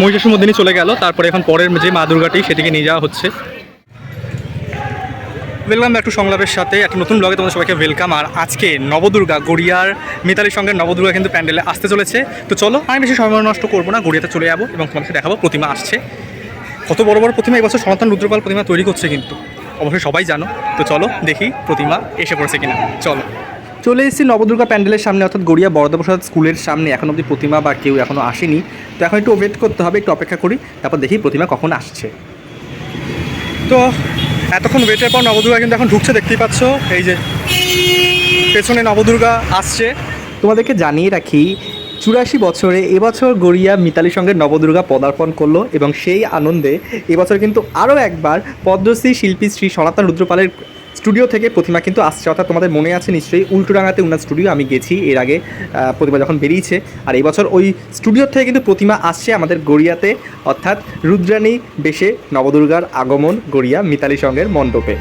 মহিষাসুর মধ্যে চলে গেল। তারপরে এখন পরের যে মা দুর্গাটি সেটিকে নিয়ে যাওয়া হচ্ছে। ওয়েলকাম ব্যাক টু সংলাপের সাথে। একটা নতুন ব্লগে তোমাদের সবাইকে ওয়েলকাম আর আজকে নবদুর্গা, গড়িয়ার মিতালির সঙ্গে নবদুর্গা কিন্তু প্যান্ডেলে আসতে চলেছে। তো চলো আমি বেশি সময় নষ্ট করব না, গড়িয়াতে চলে যাব এবং তোমাদেরকে দেখাবো, প্রতিমা আসছে। কত বড় বড় প্রতিমা এবছর সনাতন রুদ্রপাল প্রতিমা তৈরি করছে কিন্তু। অবশ্যই সবাই জানো। তো চলো, দেখি প্রতিমা এসে পড়েছে কিনা। চলো। চলে এসেছি নবদুর্গা প্যান্ডেলের সামনে, অর্থাৎ গড়িয়া বরদপ্রসাদ স্কুলের সামনে। এখন অবধি প্রতিমা বা কেউ এখনও আসেনি। তো এখন একটু ওয়েট করতে হবে, একটু অপেক্ষা করি, তারপর দেখি প্রতিমা কখন আসছে। তো এতক্ষণ ওয়েটের পর নবদুর্গা কিন্তু এখন ঢুকছে, দেখতেই পাচ্ছ। এই যে পেছনে নবদুর্গা আসছে। তোমাদেরকে জানিয়ে রাখি, চুরাশি বছরে এবছর গড়িয়া মিতালির সঙ্গে নবদুর্গা পদার্পণ করল এবং সেই আনন্দে এবছর কিন্তু আরও একবার পদ্মশ্রী শিল্পী শ্রী সনাতন রুদ্রপালের স্টুডিও থেকে প্রতিমা কিন্তু আসছে, অর্থাৎ তোমাদের মনে আছে নিশ্চয়ই উল্টোডাঙাতে উনার স্টুডিও, আমি গেছি, এর আগে প্রতিমা যখন বেরিয়েছে, আর এই বছর ওই স্টুডিও থেকে কিন্তু প্রতিমা আসছে আমাদের গড়িয়াতে, অর্থাৎ রুদ্রাণী বেশে, নবদুর্গার আগমন গড়িয়া মিতালি সঙ্গের মণ্ডপে।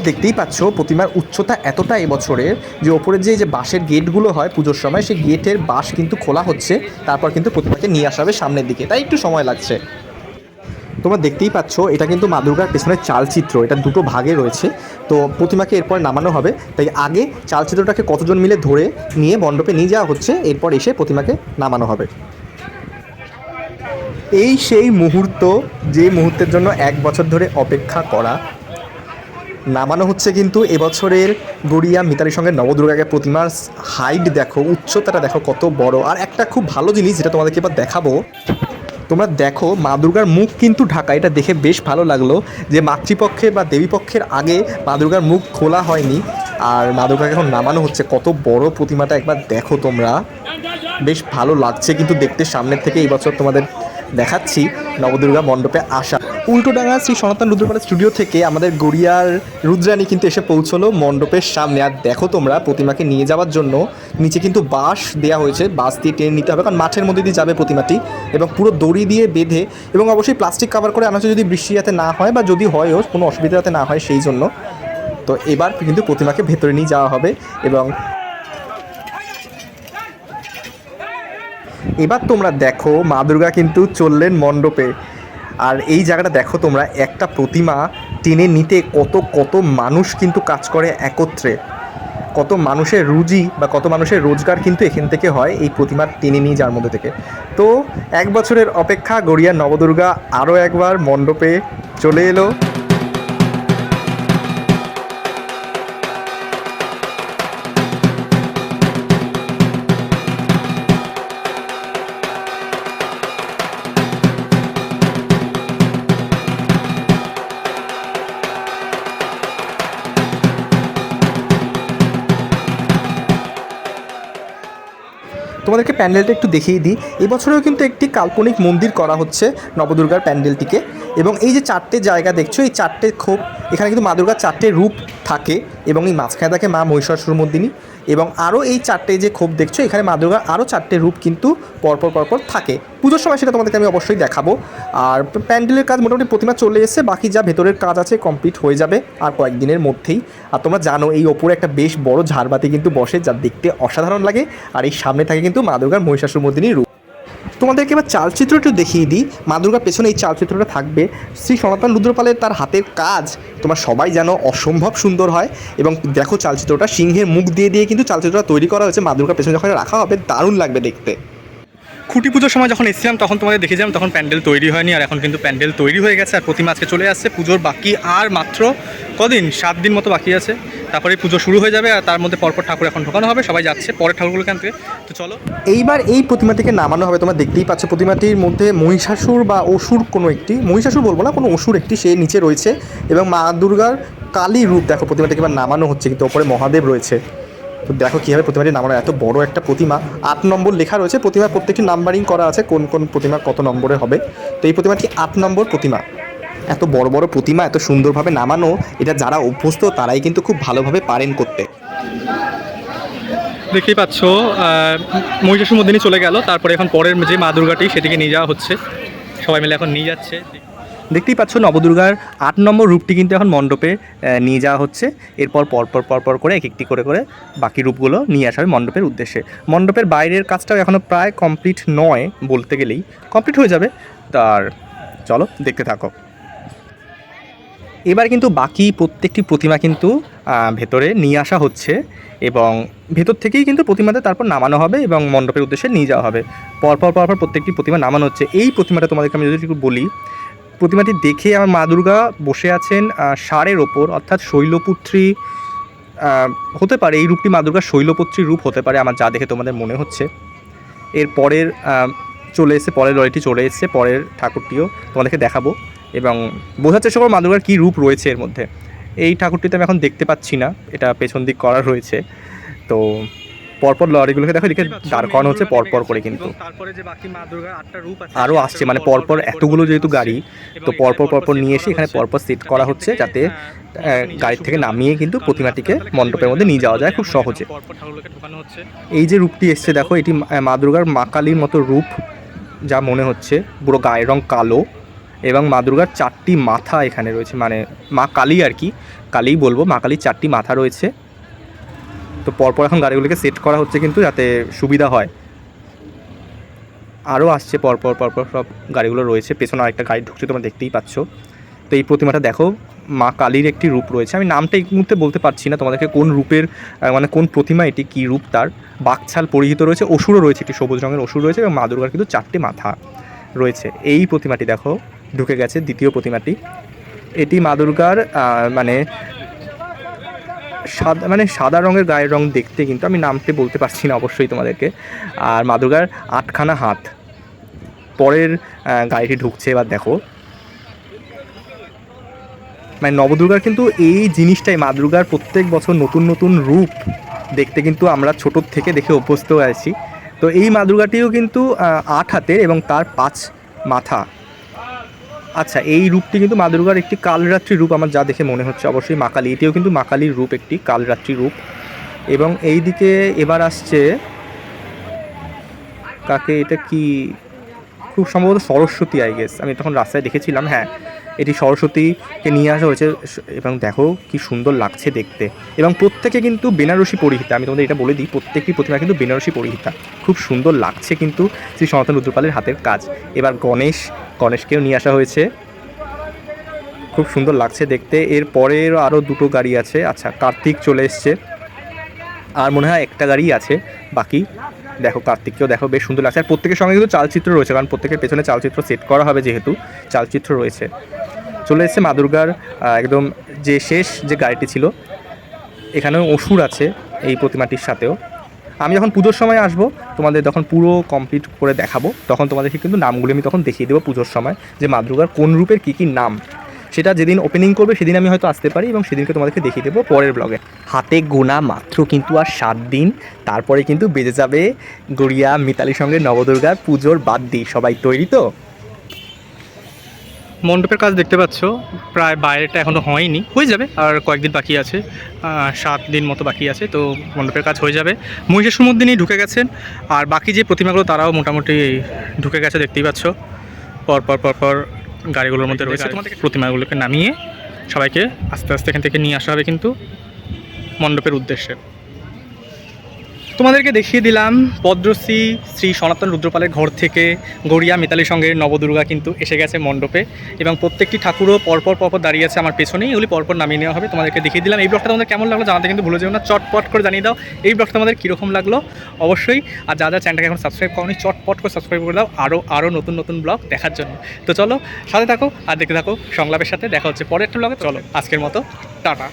তোমরা দেখতেই পাচ্ছ প্রতিমার উচ্চতা এতটা এবছরের যে ওপরের যে যে বাঁশের গেটগুলো হয় পুজোর সময়, সেই গেটের বাঁশ কিন্তু খোলা হচ্ছে। তারপর কিন্তু প্রতিমাকে নিয়ে আসা হবে সামনের দিকে। তাই একটু সময় লাগছে। তোমরা দেখতেই পাচ্ছ, এটা কিন্তু মা দুর্গার পেছনের চালচিত্র। এটা দুটো ভাগে রয়েছে। তো প্রতিমাকে এরপর নামানো হবে। তাই আগে চালচিত্রটাকে কতজন মিলে ধরে নিয়ে মণ্ডপে নিয়ে যাওয়া হচ্ছে, এরপর এসে প্রতিমাকে নামানো হবে। এই সেই মুহূর্ত, যে মুহূর্তের জন্য এক বছর ধরে অপেক্ষা করা নামানো হচ্ছে কিন্তু এবছরের গড়িয়া মিতালির সঙ্গে নবদুর্গাকে প্রতিমার হাইট দেখো, উচ্চতাটা দেখো কত বড়। আর একটা খুব ভালো জিনিস যেটা তোমাদেরকে এবার দেখাবো, তোমরা দেখো মা দুর্গার মুখ কিন্তু ঢাকা। এটা দেখে বেশ ভালো লাগল যে মাতৃপক্ষে বা দেবীপক্ষের আগে মা দুর্গার মুখ খোলা হয়নি। আর মা দুর্গাকে এখন নামানো হচ্ছে। কত বড় প্রতিমাটা একবার দেখো তোমরা। বেশ ভালো লাগছে কিন্তু দেখতে সামনের থেকে এই বছর তোমাদের দেখাচ্ছি নবদুর্গা মণ্ডপে আসা। উল্টোডাঙ্গা শ্রী সনাতন রুদ্রপালের স্টুডিও থেকে আমাদের গড়িয়ার রুদ্রাণী কিন্তু এসে পৌঁছলো মণ্ডপের সামনে। আর দেখো তোমরা, প্রতিমাকে নিয়ে যাওয়ার জন্য নিচে কিন্তু বাঁশ দেওয়া হয়েছে। বাঁশ দিয়ে টেনে নিতে হবে, কারণ মাঠের মধ্যে দিয়ে যাবে প্রতিমাটি এবং পুরো দড়ি দিয়ে বেঁধে এবং অবশ্যই প্লাস্টিক কাভার করে আনা যদি বৃষ্টি যাতে না হয় বা যদি হয়ও কোনো অসুবিধা যাতে না হয় সেই জন্য। তো এবার কিন্তু প্রতিমাকে ভেতরে নিয়ে যাওয়া হবে এবং এবার তোমরা দেখো মা দুর্গা কিন্তু চললেন মণ্ডপে। আর এই জায়গাটা দেখো তোমরা, একটা প্রতিমা টেনে নিতে কত কত মানুষ কিন্তু কাজ করে একত্রে। কত মানুষের রুজি বা কত মানুষের রোজগার কিন্তু এখান থেকে হয় এই প্রতিমা টেনে নিয়ে যার মধ্যে থেকে। তো এক বছরের অপেক্ষা গড়িয়া নবদুর্গা আরও একবার মণ্ডপে চলে এলো। তোমাদেরকে প্যান্ডেলটা একটু দেখিয়ে দিই। এবছরেও কিন্তু একটি কাল্পনিক মন্দির করা হচ্ছে নবদুর্গার প্যান্ডেলটিকে। এবং এই যে চারটে জায়গা দেখছ, এই চারটে খোপ এখানে কিন্তু মা দুর্গার চারটে রূপ থাকে এবং এই মাঝখানে থাকে মা মহিষাসুরমর্দিনী এবং আরও এই চারটে যে ক্ষোভ দেখছ, এখানে মা দুর্গার আরও চারটে রূপ কিন্তু পরপর পরপর থাকে। পুজোর সময় সেটা তোমাদেরকে আমি অবশ্যই দেখাবো। আর প্যান্ডেলের কাজ মোটামুটি প্রতিমা চলে এসেছে, বাকি যা ভেতরের কাজ আছে কমপ্লিট হয়ে যাবে আর কয়েকদিনের মধ্যেই। আর তোমরা জানো, এই ওপরে একটা বেশ বড় ঝাড়বাতি কিন্তু বসে, যা দেখতে অসাধারণ লাগে। আর এই সামনে থাকে কিন্তু মা দুর্গার মহিষাসুরমর্দিনীর রূপ। তোমাদেরকে এবার চালচিত্র একটু দেখিয়ে দিই। মা দুর্গার পেছনে এই চালচিত্রটা থাকবে। শ্রী সনাতন রুদ্রপালের তার হাতের কাজ তোমার সবাই যেন অসম্ভব সুন্দর হয় এবং দেখো চালচিত্রটা সিংহের মুখ দিয়ে দিয়ে কিন্তু চালচিত্রটা তৈরি করা হয়েছে। মা দুর্গার পেছনে যখন রাখা হবে, দারুণ লাগবে দেখতে। খুঁটি পুজোর সময় যখন এসেছিলাম, তখন তোমাদের দেখেছিলাম তখন প্যান্ডেল তৈরি হয়নি আর এখন কিন্তু প্যান্ডেল তৈরি হয়ে গেছে আর প্রতিমা আজকে চলে আসছে। পুজোর বাকি আর মাত্র কদিন? সাত দিন মতো বাকি আছে। তারপরে পুজো শুরু হয়ে যাবে আর তার মধ্যে পরপর ঠাকুর এখন ঢোকানো হবে। সবাই যাচ্ছে পরের ঠাকুরগুলো এখান থেকে। তো চলো। এইবার এই প্রতিমাটিকে নামানো হবে। তোমরা দেখতেই পাচ্ছ প্রতিমাটির মধ্যে মহিষাসুর বা অসুর কোনো একটি, মহিষাসুর বলব না, কোনো অসুর একটি সে নিচে রয়েছে এবং মা দুর্গার কালী রূপ দেখো প্রতিমাটিকে এবার নামানো হচ্ছে কিন্তু ওপরে মহাদেব রয়েছে। তো দেখো কীভাবে প্রতিমাটি নামানো এত বড় একটা প্রতিমা। আট নম্বর লেখা রয়েছে প্রতিমার প্রত্যেকটি নাম্বারিং করা আছে, কোন কোন প্রতিমা কত নম্বরে হবে। তো এই প্রতিমাটি আট নম্বর প্রতিমা। এত বড় বড় প্রতিমা, এত সুন্দরভাবে নামানো, এটা যারা অভ্যস্ত, তারাই কিন্তু খুব ভালোভাবে পারেন করতে। দেখতেই পাচ্ছ মহিষাসুর মধ্যে চলে গেল, তারপরে এখন পরের যে মা দুর্গাটি, সেটিকে নিয়ে যাওয়া হচ্ছে। সবাই মিলে এখন নিয়ে যাচ্ছে। দেখতেই পাচ্ছ নবদুর্গার আট নম্বর রূপটি কিন্তু এখন মণ্ডপে নিয়ে যাওয়া হচ্ছে। এরপর পরপর পরপর করে এক একটি করে করে বাকি রূপগুলো নিয়ে আসা হবে মণ্ডপের উদ্দেশ্যে। মণ্ডপের বাইরের কাজটাও এখনও প্রায় কমপ্লিট নয় বলতে গেলেই। কমপ্লিট হয়ে যাবে, তার চলো দেখতে থাকো। এবার কিন্তু বাকি প্রত্যেকটি প্রতিমা কিন্তু ভেতরে নিয়ে আসা হচ্ছে এবং ভেতর থেকেই কিন্তু প্রতিমাতে তারপর নামানো হবে এবং মণ্ডপের উদ্দেশ্যে নিয়ে যাওয়া হবে। পরপর পরপর প্রত্যেকটি প্রতিমা নামানো হচ্ছে। এই প্রতিমাটা তোমাদেরকে আমি যদি বলি প্রতিমাটি দেখে আমার মা দুর্গা বসে আছেন ষাঁড়ের ওপর, অর্থাৎ শৈলপুত্রী হতে পারে, এই রূপটি মা দুর্গার শৈলপুত্রী রূপ হতে পারে, আমার যা দেখে তোমাদের মনে হচ্ছে। এর পরের চলে এসেছে, পরের লরিটি চলে এসেছে, পরের ঠাকুরটিও তোমাদেরকে দেখাবো এবং বোঝার চেষ্টা করব মা দুর্গার কী রূপ রয়েছে এর মধ্যে। এই ঠাকুরটিতে আমি এখন দেখতে পাচ্ছি না, এটা পেছন দিক করা রয়েছে। তো পরপর লরিগুলোকে দেখো এদিকে দাঁড় করানো হচ্ছে পরপর করে কিন্তু। আরও আসছে মানে পরপর এতগুলো যেহেতু গাড়ি তো পরপর পরপর নিয়ে এসে এখানে পরপর সেট করা হচ্ছে যাতে আহ, গাড়ি থেকে নামিয়ে কিন্তু প্রতিমাটিকে মণ্ডপের মধ্যে নিয়ে যাওয়া যায় খুব সহজে। এই যে রূপটি এসছে দেখো এটি মা- মা দুর্গার মা কালীর মতো রূপ যা মনে হচ্ছে পুরো গায়ের রং কালো এবং মা দুর্গার চারটি মাথা এখানে রয়েছে মানে মা কালী আর কি কালীই বলব মা কালীর চারটি মাথা রয়েছে। তো পরপর এখন গাড়িগুলোকে সেট করা হচ্ছে কিন্তু যাতে সুবিধা হয়। আরও আসছে পরপর পরপর সব গাড়িগুলো রয়েছে। পেছনে আরেকটা গাড়ি ঢুকছে, তোমরা দেখতেই পাচ্ছ। তো এই প্রতিমাটা দেখো, মা কালীর একটি রূপ রয়েছে। আমি নামটা এই মুহূর্তে বলতে পারছি না, তোমাদেরকে কোন রূপের মানে কোন প্রতিমা, এটি কী রূপ তার। বাকছাল পরিহিত রয়েছে, অসুরও রয়েছে, একটি সবুজ রঙের অসুর রয়েছে এবং মা দুর্গার কিন্তু চারটি মাথা রয়েছে। এই প্রতিমাটি দেখো, ঢুকে গেছে দ্বিতীয় প্রতিমাটি। এটি মা দুর্গার মানে সাদা মানে সাদা রঙের গায়ের রং দেখতে কিন্তু আমি নামতে বলতে পারছি না অবশ্যই তোমাদেরকে। আর মা দুর্গার আটখানা হাত। পরের গাড়িটি ঢুকছে, এবার দেখো। মানে নবদুর্গার কিন্তু এই জিনিসটাই মা দুর্গার প্রত্যেক বছর নতুন নতুন রূপ দেখতে কিন্তু আমরা ছোটোর থেকে দেখে অভ্যস্ত আছি। তো এই মা দুর্গাটিও কিন্তু আট হাতের এবং তার পাঁচ মাথা। আচ্ছা এই রূপটি কিন্তু মা দুর্গার একটি কালরাত্রি রূপ, আমার যা দেখে মনে হচ্ছে। অবশ্যই মা কালী, এটিও কিন্তু মা কালীর রূপ, একটি কালরাত্রি রূপ। এবং এই দিকে এবার আসছে কাকে, এটা কি? খুব সম্ভবত সরস্বতী আই গেস আমি তখন রাস্তায় দেখেছিলাম হ্যাঁ। এটি সরস্বতীকে নিয়ে আসা হয়েছে, এবং দেখো কি সুন্দর লাগছে দেখতে। এবং প্রত্যেকে কিন্তু বেনারসি পরিহিতা, আমি তোমাদের এটা বলে দিই, প্রত্যেকটি প্রতিমা কিন্তু বেনারসি পরিহিতা। খুব সুন্দর লাগছে কিন্তু শ্রী সনাতন রুদ্রপালের হাতের কাজ। এবার গণেশ, গণেশকেও নিয়ে আসা হয়েছে। খুব সুন্দর লাগছে দেখতে। এর পরের আরও দুটো গাড়ি আছে। আচ্ছা কার্তিক চলে এসছে। আর মনে হয় একটা গাড়ি আছে, বাকি দেখো কার্তিককেও দেখো বেশ সুন্দর লাগছে। আর প্রত্যেকের সঙ্গে কিন্তু চালচিত্র রয়েছে, কারণ প্রত্যেকের পেছনে চালচিত্র সেট করা হবে যেহেতু চালচিত্র রয়েছে। চলে এসেছে মা দুর্গার একদম যে শেষ যে গাড়িটি ছিল, এখানেও অসুর আছে এই প্রতিমাটির সাথেও। আমি যখন পুজোর সময় আসব, তোমাদের তখন পুরো কমপ্লিট করে দেখাবো। তখন তোমাদেরকে কিন্তু নামগুলি আমি তখন দেখিয়ে দেবো পুজোর সময়, যে মা দুর্গার কোন রূপের কী কী নাম। সেটা যেদিন ওপেনিং করবে, সেদিন আমি হয়তো আসতে পারি এবং সেদিনকে তোমাদেরকে দেখিয়ে দেবো পরের ব্লগে হাতে গোনা মাত্র কিন্তু আর সাত দিন, তারপরে কিন্তু বেজে যাবে গড়িয়া, মিতালির সঙ্গে নবদুর্গার পুজোর বাদ দিই সবাই তৈরি তো? মণ্ডপের কাজ দেখতে পাচ্ছ, প্রায় বাইরেটা এখনও হয়নি। হয়ে যাবে, আর কয়েকদিন বাকি আছে। সাত দিন মতো বাকি আছে, তো মণ্ডপের কাজ হয়ে যাবে। মহিষাসুর মধ্যে ঢুকে গেছেন, আর বাকি যে প্রতিমাগুলো তারাও মোটামুটি ঢুকে গেছে, দেখতেই পাচ্ছ। পর পর পর পর গাড়িগুলোর মধ্যে রয়েছে তোমাদের প্রতিমাগুলোকে নামিয়ে সবাইকে আস্তে আস্তে এখান থেকে নিয়ে আসা হবে কিন্তু মণ্ডপের উদ্দেশ্যে। তোমাদেরকে দেখিয়ে দিলাম, পদ্মশ্রী শ্রী সনাতন রুদ্রপালের ঘর থেকে গড়িয়া মিতালির সঙ্গে নবদুর্গা কিন্তু এসে গেছে মণ্ডপে এবং প্রত্যেকটি ঠাকুরও পরপর পরপর দাঁড়িয়ে আছে আমার পেছনেই, এগুলি পরপর নামিয়ে নেওয়া হবে, তোমাদেরকে দেখিয়ে দিলাম। এই ব্লগটা তোমাদের কেমন লাগল জানাতে কিন্তু ভুলে যেও না, চটপট করে জানিয়ে দাও এই ব্লগটা তোমাদের কীরকম লাগল। অবশ্যই আর যা যা চ্যানেলটাকে এখন সাবস্ক্রাইব করনি, চটপট করে সাবস্ক্রাইব করে দাও আরও আরও নতুন নতুন ব্লগ দেখার জন্য। তো চলো, সাথে থাকো আর দেখতে থাকো সংলাপের সাথে, দেখা হচ্ছে পরের একটা ব্লগে। চলো, আজকের মতো, টাটা।